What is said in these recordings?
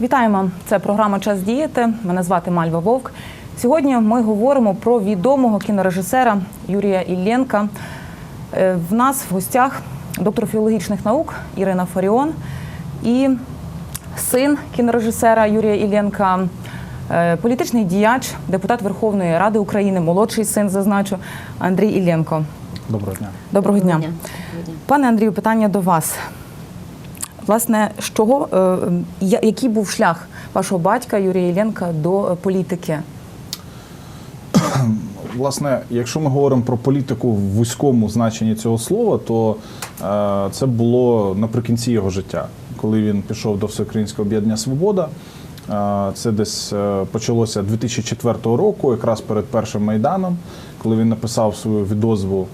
Вітаємо! Це програма Час діяти. Мене звати Мальва Вовк. Сьогодні ми говоримо про відомого кінорежисера Юрія Іллєнка. Е, В нас в гостях доктор філологічних наук Ірина Фаріон і син кінорежисера Юрія Іллєнка, е, політичний діяч, депутат Верховної Ради України, молодший син, зазначу Андрій Іллєнко. Доброго дня. Доброго дня. Доброго дня. Пане Андрію, питання до вас. Власне, з чого, е, який був шлях вашого батька Юрія Іллєнка до е, політики? Власне, якщо ми говоримо про політику в вузькому значенні цього слова, то е, це було наприкінці його життя, коли він пішов до Всеукраїнського об'єднання Свобода. Це десь почалося 2004 року, якраз перед першим майданом, коли він написав свою відозву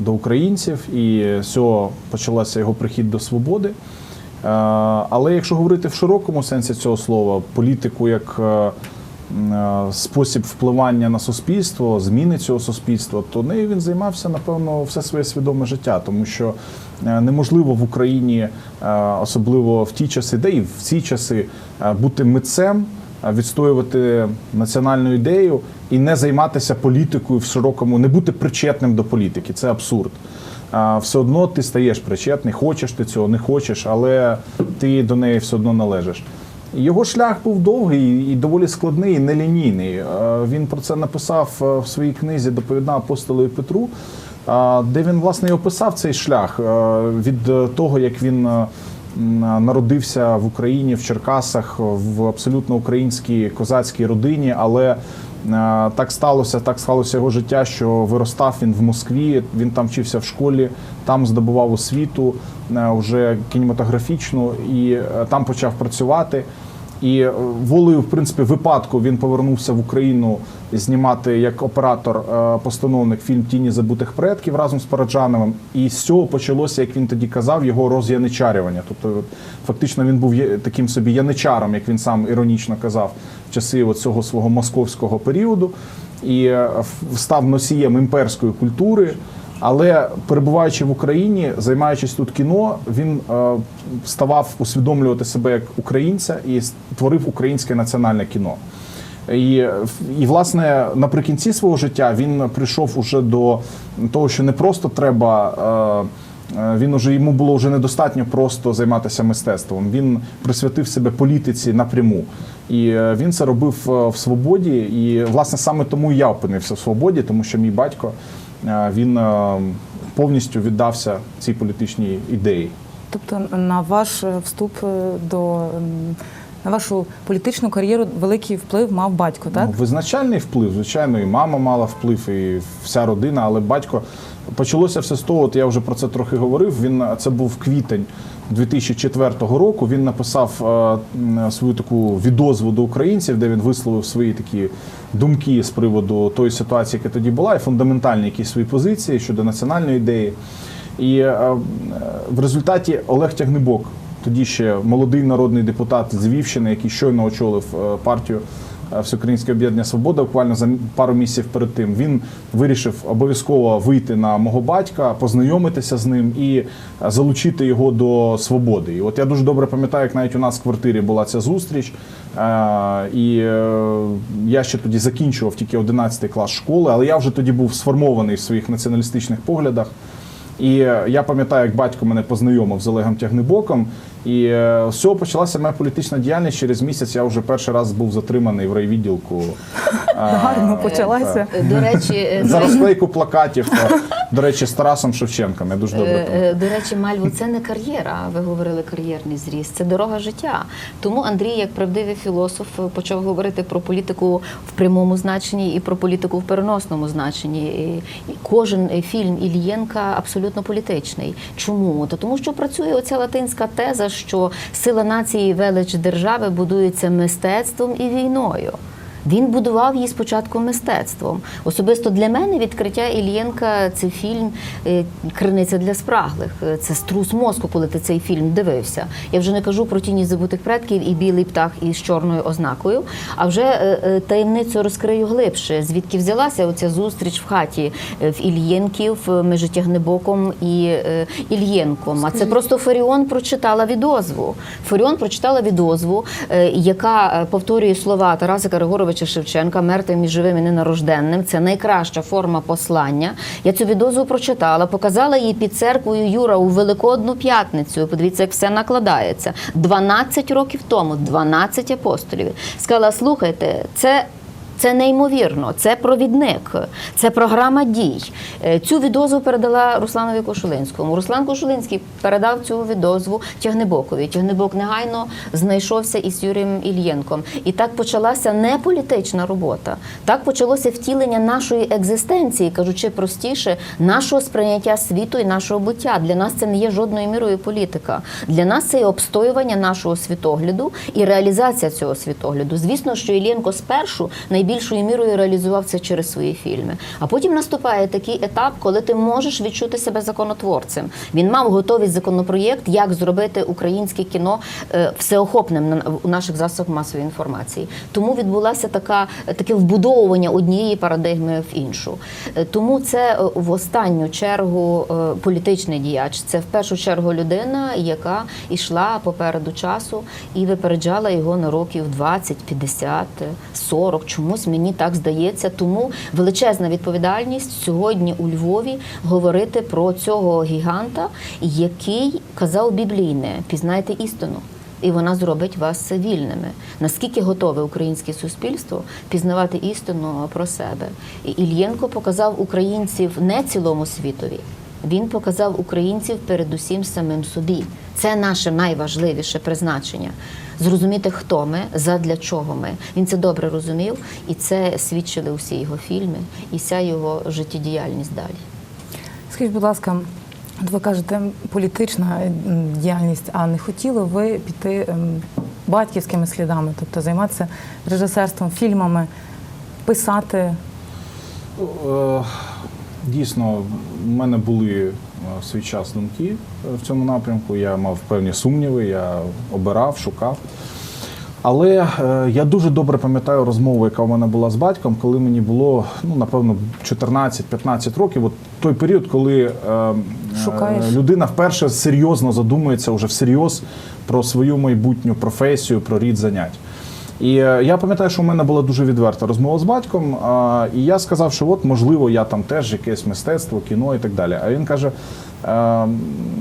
до українців, і з цього почалося його прихід до свободи. Е, Але якщо говорити в широкому сенсі цього слова, політику як е, е, спосіб впливання на суспільство, зміни цього суспільства, то нею він займався напевно все своє свідоме життя, тому що неможливо в Україні, особливо в ті часи, де і в ці часи, бути митцем, відстоювати національну ідею і не займатися політикою в широкому, не бути причетним до політики. Це абсурд. Все одно ти стаєш причетний, хочеш ти цього, не хочеш, але ти до неї все одно належиш. Його шлях був довгий і доволі складний, і нелінійний. Він про це написав е, в своїй книзі Доповідна апостолу Петру, де він власне і описав цей шлях е, від е, того, як він народився в Україні, в Черкасах, в абсолютно українській козацькій родині, але Так сталося, так сталося його життя, що виростав він в Москві. Він там вчився в школі, там здобував освіту е, вже кінематографічну і е, там почав працювати. І е, волею, в принципі, випадку він повернувся в Україну знімати як оператор-постановник фільм Тіні забутих предків разом з Параджановим. І з цього почалося, як він тоді казав, його роз'яничарювання. Тобто, фактично, він був таким собі яничаром, як він сам іронічно казав, в часи цього свого московського періоду, і е, став носієм імперської культури. Але перебуваючи в Україні, займаючись тут кіно, він е, ставав усвідомлювати себе як українця і створив українське національне кіно. І, і власне наприкінці свого життя він прийшов уже до того, що не просто треба. е, е, Він уже йому було вже недостатньо просто займатися мистецтвом. Він присвятив себе політиці напряму. І е, він це робив е, в свободі. І власне саме тому я опинився в свободі, тому що мій батько він е, повністю віддався цій політичній ідеї. Тобто, на ваш е, вступ е, до на вашу політичну кар'єру великий вплив мав батько, так? Ну, визначальний вплив, звичайно, і мама мала вплив, і вся родина, але батько почалося все з того. От я вже про це трохи говорив. Він це був квітень 2004 року. Він написав е, свою таку відозву до українців, де він висловив свої такі думки з приводу тої ситуації, яка тоді була, і фундаментальні якісь свої позиції щодо національної ідеї. І е, е, в результаті Олег Тягнебок, тоді ще молодий народний депутат з Львівщини, який щойно очолив е, партію е, Всеукраїнське об'єднання Свобода, буквально за пару місяців перед тим, він вирішив обов'язково вийти на мого батька, познайомитися з ним і е, залучити його до свободи. І от я дуже добре пам'ятаю, як навіть у нас в квартирі була ця зустріч. Е, І е, я ще тоді закінчував тільки 11 клас школи, але я вже тоді був сформований в своїх націоналістичних поглядах. І е, я пам'ятаю, як батько мене познайомив з Олегом Тягнебоком. І е, з цього почалася моя політична діяльність. Через місяць я вже перший раз був затриманий в райвідділку. Гарно почалася. Е, До речі, За розклейку плакатів, до речі, з Тарасом Шевченком. Я дуже добре Е, пам'ятаю. е, До речі, Мальву, це не кар'єра. Ви говорили кар'єрний зріст, це дорога життя. Тому Андрій, як правдивий філософ, почав говорити про політику в прямому значенні і про політику в переносному значенні. І Кожен фільм Ільєнка абсолютно політичний. Чому? То тому, що працює оця латинська теза, що сила нації і велич держави будується мистецтвом і війною. Він будував її спочатку мистецтвом. Особисто для мене відкриття Ільєнка це фільм е, Криниця для спраглих. Е, Це струс мозку, коли ти цей фільм дивився. Я вже не кажу про тіні забутих предків і білий птах із чорною ознакою. А вже е, таємницю розкрию глибше. Звідки взялася оця зустріч в хаті в Ільєнків між Тягнебоком і Ільєнком. А це просто Фаріон прочитала відозву. Фаріон прочитала відозву, яка повторює слова Тараса Григоровича Шевченка мертвим і живим і ненарожденним. Це найкраща форма послання. Я цю відозу прочитала, показала її під церквою Юра у Великодну п'ятницю. Подивіться, як все накладається. 12 років тому, 12 апостолів. Сказала: слухайте, це. Це неймовірно, це провідник, це програма дій. Е, Цю відозву передала Русланові Кошулинському. Руслан Кошулинський передав цю відозву Тягнебокові. Тягнебок негайно знайшовся із Юрієм Ільєнком. І так почалася не політична робота. Так почалося втілення нашої екзистенції, кажучи простіше, нашого сприйняття світу і нашого буття. Для нас це не є жодною мірою політика. Для нас це є обстоювання нашого світогляду і реалізація цього світогляду. Звісно, що Іллєнко спершу найбільшою мірою реалізував це через свої фільми. А потім наступає такий етап, коли ти можеш відчути себе законотворцем. Він мав готовий законопроєкт, як зробити українське кіно е, всеохопним у наших засобах масової інформації. Тому відбулася така таке вбудовування однієї парадигми в іншу. Е, Тому це е, в останню чергу політичний діяч. Це в першу чергу людина, яка йшла попереду часу і випереджала його на років 20, 50, 40. Чомусь мені так здається. Тому величезна відповідальність сьогодні у Львові говорити про цього гіганта, який казав біблійне: пізнайте істину. І вона зробить вас вільними. Наскільки готове українське суспільство пізнавати істину про себе? І Ільєнко показав українців не цілому світові. Він показав українців передусім самим собі. Це наше найважливіше призначення. Зрозуміти, хто ми, задля чого ми. Він це добре розумів, і це свідчили усі його фільми, і вся його життєдіяльність далі. Скажіть, будь ласка, от ви кажете, політична діяльність, а не хотіли ви піти ем, батьківськими слідами, тобто займатися режисерством, фільмами, писати? Дійсно, в мене були е, в свій час думки е, в цьому напрямку. Я мав певні сумніви, я обирав, шукав. Але е, я дуже добре пам'ятаю розмову, яка в мене була з батьком, коли мені було ну напевно 14-15 років. От той період, коли Шукаєш. людина вперше серйозно задумується вже всерйоз про свою майбутню професію, про рід занять. І е, я пам'ятаю, що у мене була дуже відверта розмова з батьком, і я сказав, що от можливо я там теж якесь мистецтво, кіно і так далі. А він каже: е,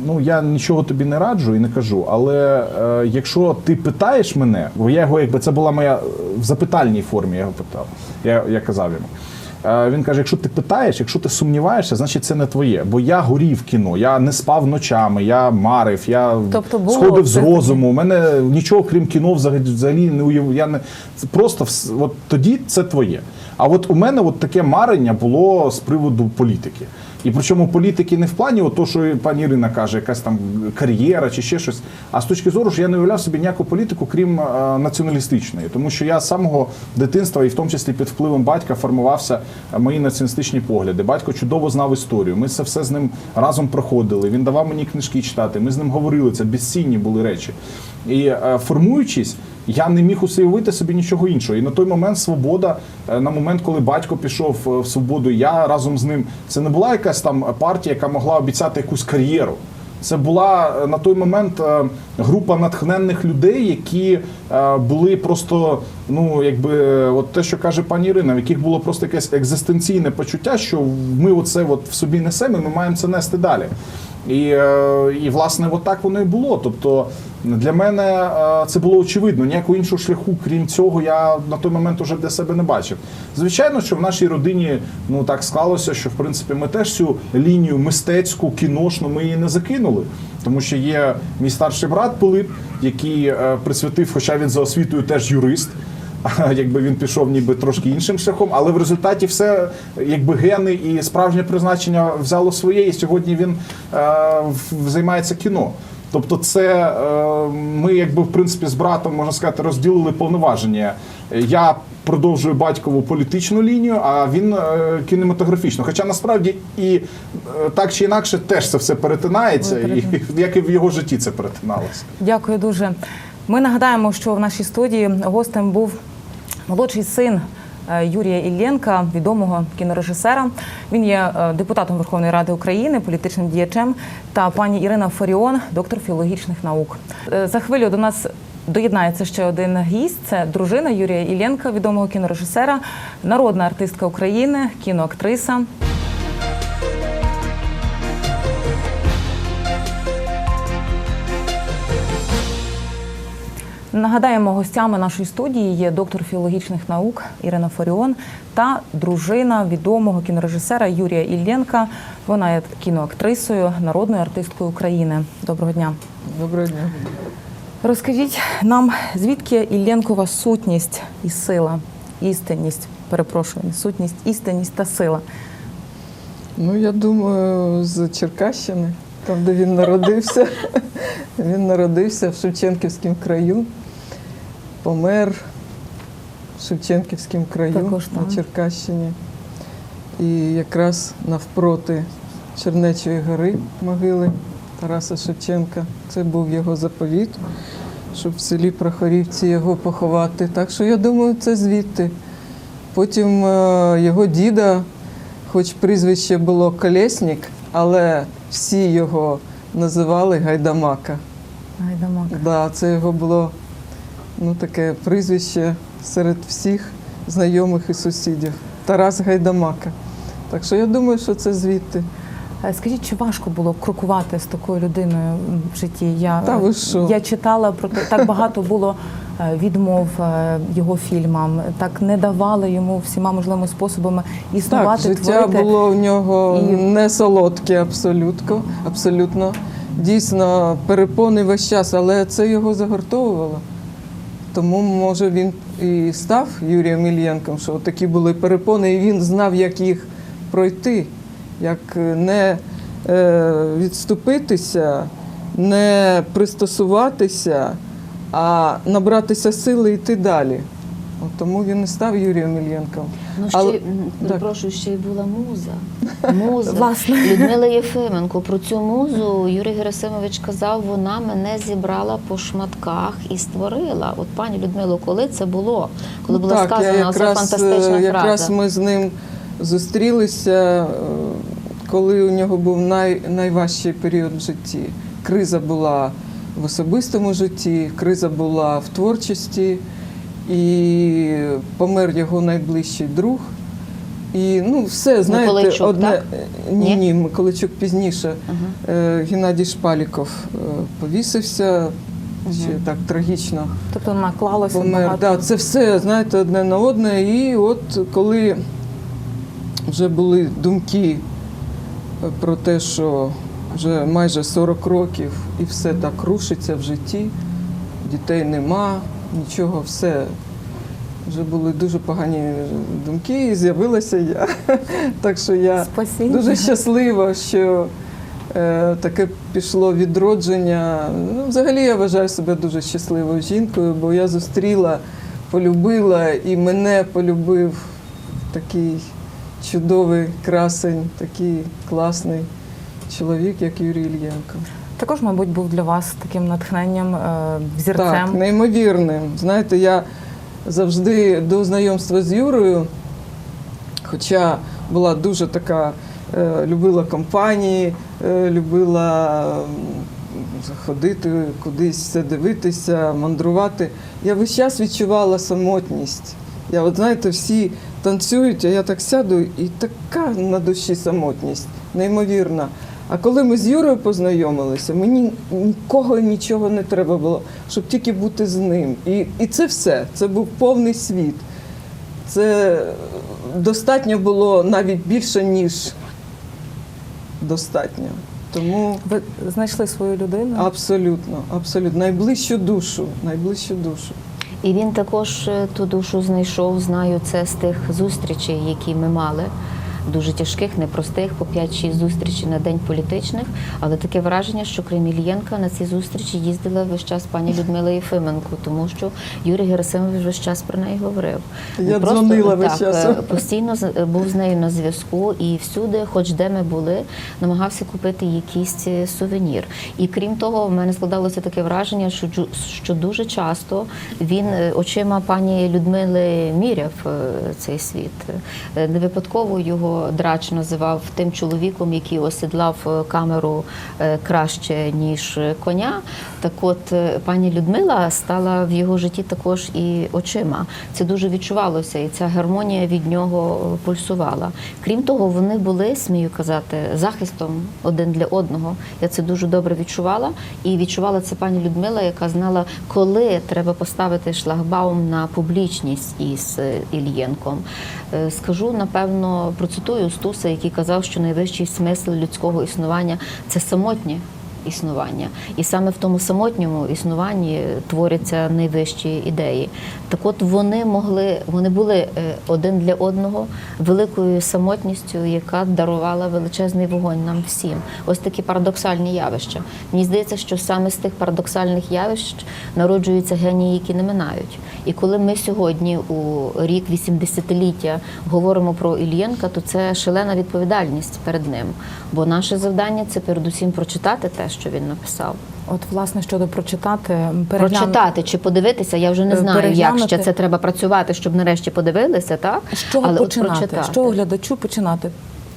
ну я нічого тобі не раджу і не кажу, але е, якщо ти питаєш мене, бо я його якби це була моя в запитальній формі, я його питав. Я, я казав йому. Е, Він каже: якщо ти питаєш, якщо ти сумніваєшся, значить це не твоє. Бо я горів кіно, я не спав ночами, я марив, я Тобто було сходив з розуму. У мене нічого крім кіно взагалі, не уяв. Я не просто от тоді це твоє. А от у мене от таке марення було з приводу політики. І причому політики не в плані, от то, що пані Ірина каже, якась там кар'єра чи ще щось. А з точки зору, що я не уявляв собі ніяку політику, крім е, націоналістичної, тому що я з самого дитинства, і в тому числі під впливом батька, формувався е, мої націоналістичні погляди. Батько чудово знав історію. Ми це все з ним разом проходили. Він давав мені книжки читати. Ми з ним говорили. Це безцінні були речі. І е, формуючись. Я не міг уявити собі нічого іншого. І на той момент свобода, е, на момент, коли батько пішов е, в свободу, я разом з ним. Це не була якась там партія, яка могла обіцяти якусь кар'єру. Це була е, на той момент група натхненних людей, які були просто, ну якби, от те, що каже пані Ірина, в яких було просто якесь екзистенційне почуття, що ми оце от в собі несемо, і ми маємо це нести далі. І, е, і власне, от так воно і було. Тобто для мене е, це було очевидно. Ніякого іншого шляху, крім цього, я на той момент уже для себе не бачив. Звичайно, що в нашій родині ну так склалося, що в принципі ми теж цю лінію мистецьку, кіношну ми її не закинули. Тому що є мій старший брат Пилип, який е, присвятив, хоча він за освітою теж юрист. Якби він пішов ніби трошки іншим шляхом, але в результаті все, якби гени і справжнє призначення взяло своє, і сьогодні він е, займається кіно. Тобто, це е, ми, якби в принципі, з братом можна сказати, розділили повноваження. Я продовжую батькову політичну лінію, а він е, кінематографічну. Хоча насправді і е, так чи інакше теж це все перетинається, і як і в його житті це перетиналося. Дякую дуже. Ми нагадаємо, що в нашій студії гостем був молодший син е, Юрія Іллєнка, відомого кінорежисера. Він є е, депутатом Верховної Ради України, політичним діячем, та пані Ірина Фаріон, доктор філологічних наук. Е, За хвилю до нас. Доєднається ще один гість. Це дружина Юрія Іллєнка, відомого кінорежисера, народна артистка України, кіноактриса. Нагадаємо, гостями нашої студії є доктор філологічних наук Ірина Фаріон та дружина відомого кінорежисера Юрія Іллєнка. Вона є кіноактрисою, народною артисткою України. Доброго дня. Доброго дня. Розкажіть нам, звідки Іллєнкова сутність і сила, істинність, перепрошую, сутність, істинність та сила. Ну, я думаю, з Черкащини, там, де він народився. Він народився в Шевченківському краю, помер в Шевченківському краю Також на Черкащині. І якраз навпроти Чернечої гори могили Тараса Шевченка. Це був його заповіт, щоб в селі Прохорівці його поховати. Так що я думаю, це звідти. Потім е, його діда, хоч прізвище було Колєснік, але всі його називали Гайдамака. Гайдамак. Да, це його було ну, таке прізвище серед всіх знайомих і сусідів. Тарас Гайдамака. Так що я думаю, що це звідти. Е, Скажіть, чи важко було крокувати з такою людиною в житті? Я, Та ви що? я читала про те, так багато було е, відмов е, його фільмам, так не давали йому всіма можливими способами Так, існувати, життя творити. було в нього І- не солодке абсолютно, абсолютно. Дійсно, перепони весь час, але це його загортовувало. Тому, може, він і став Юрієм Ільєнком, що такі були перепони, і він знав, як їх пройти, як не е, відступитися, не пристосуватися, а набратися сили і йти далі. От тому він і став Юрієм Ільєнком. Ну, ще, Але- так. перепрошую, ще й була муза. Муза. Власне. Людмила Єфименко. Про цю музу Юрій Герасимович казав, вона мене зібрала по шматках і створила. От пані Людмило, коли це було? Коли була Ну, так, сказана оця якраз, фантастична е, якраз ми з ним зустрілися, е, коли у нього був най, найважчий період в житті. Криза була в особистому житті, криза була в творчості, і помер його найближчий друг. І ну, все, знаєте, Миколайчук, одне. так? Ні, Ні? Миколайчук пізніше. Е, Геннадій Шпаліков е, повісився ще так трагічно Тобто наклалося помер. Да, це все, знаєте, одне на одне. І от коли вже були думки про те, що вже майже 40 років і все так рушиться в житті, дітей нема, нічого, все. Вже були дуже погані думки, і з'явилася я. Так що я Спасіння. дуже щаслива, що е, таке пішло відродження. Ну, взагалі я вважаю себе дуже щасливою жінкою, бо я зустріла, полюбила і мене полюбив такий чудовий красень, такий класний чоловік, як Юрій Ільєнко. Також, мабуть, був для вас таким натхненням, е, взірцем. Так, неймовірним. Знаєте, я завжди до знайомства з Юрою, хоча була дуже така, е, любила компанії, е, любила ходити кудись, все дивитися, мандрувати. Я весь час відчувала самотність. Я, от знаєте, всі танцюють, а я так сяду, і така на душі самотність, неймовірна. А коли ми з Юрою познайомилися, мені нікого нічого не треба було, щоб тільки бути з ним. І, і це все. Це був повний світ. Це достатньо було навіть більше, ніж достатньо. Тому Ви знайшли свою людину. абсолютно, абсолютно. Найближчу душу, найближчу душу. І він також е, ту душу знайшов, знаю це з тих зустрічей, які ми мали. Дуже тяжких, непростих, по 5-6 зустрічей на день політичних. Але таке враження, що крім Ільєнка на ці зустрічі їздила весь час пані Людмила Єфименко, тому що Юрій Герасимович весь час про неї говорив. Я просто, дзвонила весь так, час. е, постійно з- був з нею на зв'язку і всюди, хоч де ми були, намагався купити якийсь е, сувенір. І крім того, в мене складалося таке враження, що що дуже часто він е, очима пані Людмили міряв е, цей світ. Е, Не випадково його драч називав тим чоловіком, який осідлав е, камеру е, краще ніж коня. Так от е, пані Людмила стала в його житті також і очима. Це дуже відчувалося, і ця гармонія від нього е, пульсувала. Крім того, вони були, смію казати, захистом один для одного. Я це дуже добре відчувала. І відчувала це пані Людмила, яка знала, коли треба поставити шлагбаум на публічність із е, Ільєнком. Скажу, напевно, процитую Стуса, який казав, що найвищий смисл людського існування це самотнє існування. І саме в тому самотньому існуванні творяться найвищі ідеї. Так от вони могли, вони були е, один для одного великою самотністю, яка дарувала величезний вогонь нам всім. Ось такі парадоксальні явища. Мені здається, що саме з тих парадоксальних явищ народжуються генії, які не минають. І коли ми сьогодні у рік 80-ліття говоримо про Ільєнка, то це шалена відповідальність перед ним. Бо наше завдання це передусім прочитати те, що він написав. От, власне, щодо прочитати, перегляну- Прочитати чи подивитися, я вже не Е, знаю, як ще це треба працювати, щоб нарешті подивилися, так? Чого Але от починати? прочитати. З чого глядачу починати?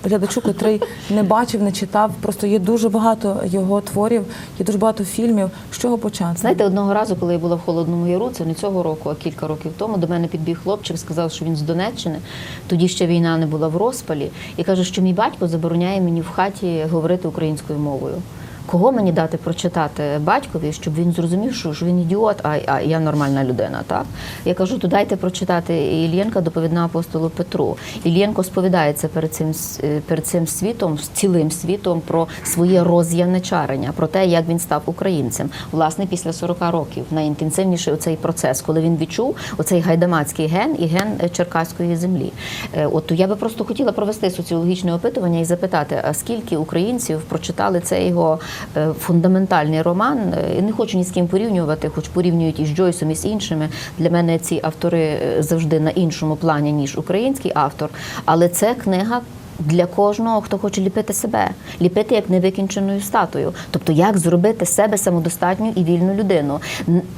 Глядачу, котрий не бачив, не читав. Просто є дуже багато його творів, є дуже багато фільмів. З чого почати? Знаєте, одного разу, коли я була в Холодному Яру, це не цього року, а кілька років тому, до мене підбіг хлопчик, сказав, що він з Донеччини. Тоді ще війна не була в розпалі, і каже, що мій батько забороняє мені в хаті говорити українською мовою. Кого мені дати прочитати батькові, щоб він зрозумів, що ж він ідіот, а, а я нормальна людина. Так я кажу, то дайте прочитати Ільєнка, доповідна апостолу Петру. Ільєнко сповідається перед цим е, перед цим світом, цілим світом про своє роз'яничарення, про те, як він став українцем. Власне, після 40 років найінтенсивніший оцей процес, коли він відчув оцей гайдамацький ген і ген е, черкаської землі. Е, От я би просто хотіла провести соціологічне опитування і запитати, а скільки українців прочитали цей його фундаментальний роман. Е, Не хочу ні з ким порівнювати, хоч порівнюють із Джойсом і з іншими. Для мене ці автори е, завжди на іншому плані, ніж український автор. Але це книга. Для кожного, хто хоче ліпити себе, ліпити як невикінченою статую, тобто як зробити себе самодостатню і вільну людину,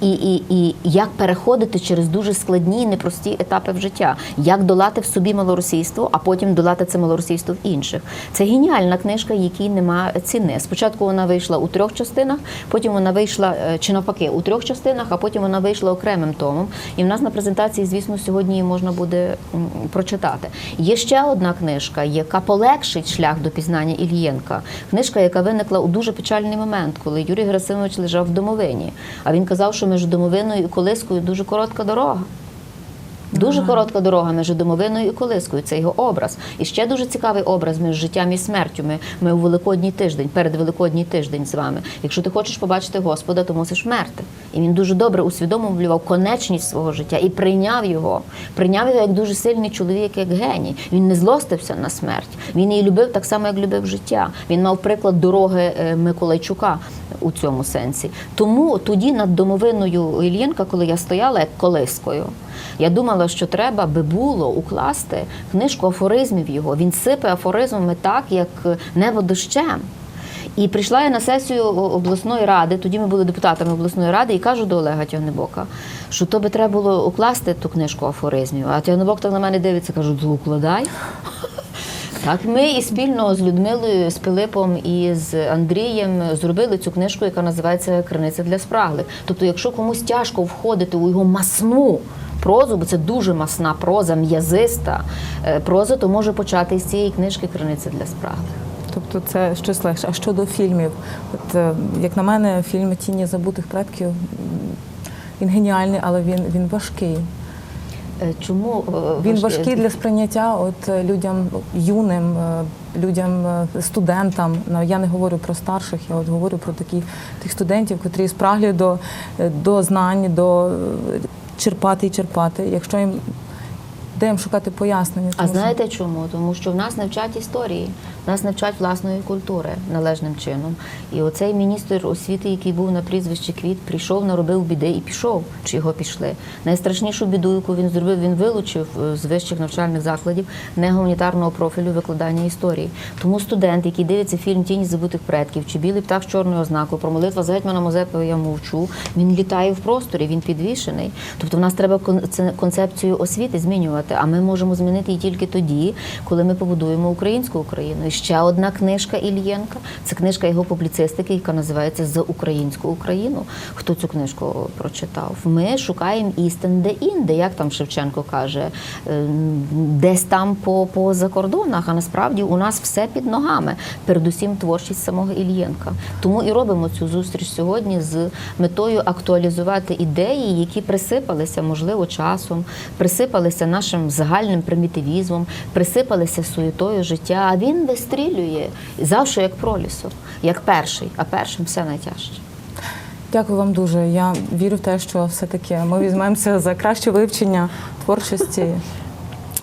і, і, і як переходити через дуже складні і непрості етапи в життя, як долати в собі малоросійство, а потім долати це малоросійство в інших. Це геніальна книжка, якій нема ціни. Спочатку вона вийшла у трьох частинах, потім вона вийшла е, чи навпаки у трьох частинах, а потім вона вийшла окремим томом. І в нас на презентації, звісно, сьогодні її можна буде прочитати. Є ще одна книжка, яка полегшить шлях до пізнання Ільєнка. Книжка, яка виникла у дуже печальний момент, коли Юрій Герасимович лежав в домовині. А він казав, що між домовиною і колискою дуже коротка дорога. Дуже коротка дорога між домовиною і колискою. Це його образ. І ще дуже цікавий образ між життям і смертю. Ми, ми у Великодній тиждень, перед Великодній тиждень з вами. Якщо ти хочеш побачити Господа, то мусиш мерти. І він дуже добре усвідомлював конечність свого життя і прийняв його. Прийняв його як дуже сильний чоловік, як геній. Він не злостився на смерть. Він її любив так само, як любив життя. Він мав приклад дороги е, Миколайчука у цьому сенсі. Тому тоді над домовиною Ільєнка, коли я стояла як колискою, я думала, що треба би було укласти книжку афоризмів його. Він сипе афоризмами так, як небо дощем. І прийшла я на сесію обласної ради, тоді ми були депутатами обласної ради, і кажу до Олега Тягнебока, що то би треба було укласти ту книжку афоризмів. А Тягнебок так на мене дивиться, кажу, укладай. Так, ми і спільно з Людмилою, з Пилипом і з Андрієм зробили цю книжку, яка називається Криниця для спраглих. Тобто, якщо комусь тяжко входити у його масну прозу, бо це дуже масна проза, м'язиста е, проза, то може почати із цієї книжки Криниця для спраглих. Тобто це щось легше. А щодо фільмів, от е, як на мене, фільм Тіні забутих предків він геніальний, але він, він важкий. Е, Чому Він важкий для сприйняття от людям юним, людям, студентам. Ну, Я не говорю про старших, я от говорю про такі тих студентів, котрі спраглі до, до знань, до черпати і черпати. Якщо їм де їм шукати пояснення. А знаєте чому? Тому що в нас навчать історії, нас не вчать власної культури належним чином. І оцей міністр освіти, який був на прізвище Квіт, прийшов, наробив біди і пішов, чи його пішли. Найстрашнішу біду, яку він зробив, він вилучив е, з вищих навчальних закладів негуманітарного профілю викладання історії. Тому студент, який дивиться фільм Тіні забутих предків чи білий птах з чорною ознакою про молитва за гетьмана Мозепа я мовчу. Він літає в просторі, він підвішений. Тобто, в нас треба кон- концепцію освіти змінювати. А ми можемо змінити її тільки тоді, коли ми побудуємо українську Україну. Ще одна книжка Ільєнка це книжка його публіцистики, яка називається За українську Україну. Хто цю книжку прочитав? Ми шукаємо істин де інде, як там Шевченко каже, е, десь там по, по закордонах. А насправді у нас все під ногами. Передусім творчість самого Ільєнка. Тому і робимо цю зустріч сьогодні з метою актуалізувати ідеї, які присипалися, можливо, часом, присипалися нашим загальним примітивізмом, присипалися суєтою життя. А він вистрілює завжди як пролісок, як перший, а першим все найтяжче. Дякую вам дуже. Я вірю в те, що все-таки ми візьмемося за краще вивчення творчості.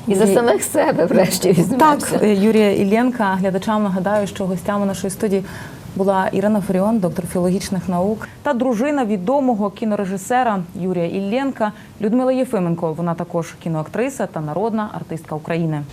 І за самих себе, врешті, візьмемося. Так, е, Юрія Іллєнка. Глядачам нагадаю, що гостями нашої студії була Ірина Фаріон, доктор філологічних наук, та дружина відомого кінорежисера Юрія Іллєнка Людмила Єфименко. Вона також кіноактриса та народна артистка України.